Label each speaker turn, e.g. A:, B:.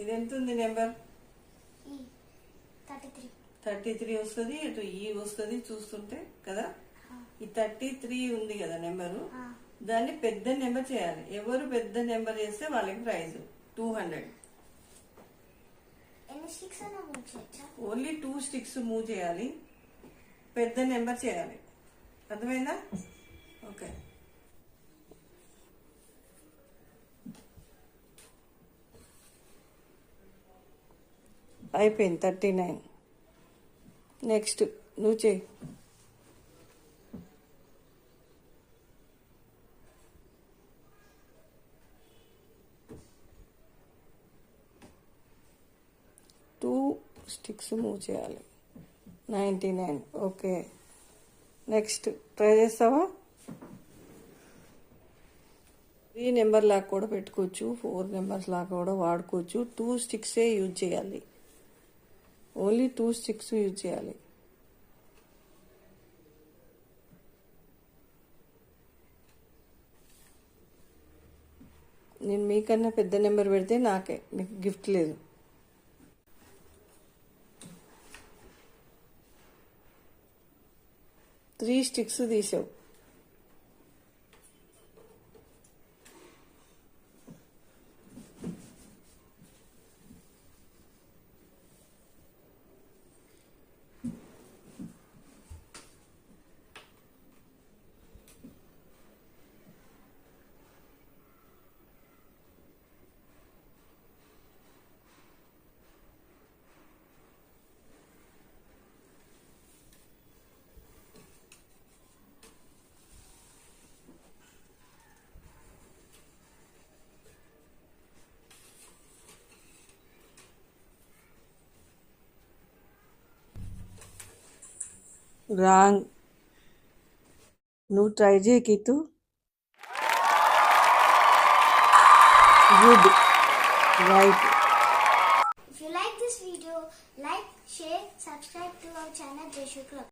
A: ఇది ఎంత ఉంది నెంబర్
B: థర్టీ త్రీ
A: వస్తుంది ఇటు ఈ వస్తుంది చూస్తుంటే కదా? ఈ థర్టీ త్రీ ఉంది కదా నెంబరు? దాన్ని పెద్ద నెంబర్ చేయాలి. ఎవరు పెద్ద నెంబర్ చేస్తే వాళ్ళకి prize two hundred. Only two sticks move చేయాలి. పెద్ద నెంబర్ చేయాలి. అర్థమైందా? ఓకే. అయిపోయింది థర్టీ నైన్. నెక్స్ట్ నువ్వు చేయి టూ స్టిక్స్ మూవ్ చేయాలి. Ninety nine okay next try చేస్తావా? త్రీ నెంబర్ లాగా కూడా పెట్టుకోవచ్చు ఫోర్ నెంబర్స్ లాగా కూడా వాడుకోవచ్చు. టూ స్టిక్సే యూజ్ చేయాలి. ఓన్లీ టూ స్టిక్స్ యూజ్ చేయాలి నేను మీకన్నా పెద్ద నెంబర్ పెడితే నాకే మీకు గిఫ్ట్ లేదు. త్రీ స్టిక్స్ తీసావు. రాంగ్ నువ్వు ట్రై చేయి Keethu good right
B: If you like this video, like, share, subscribe to our channel Jeshu Club.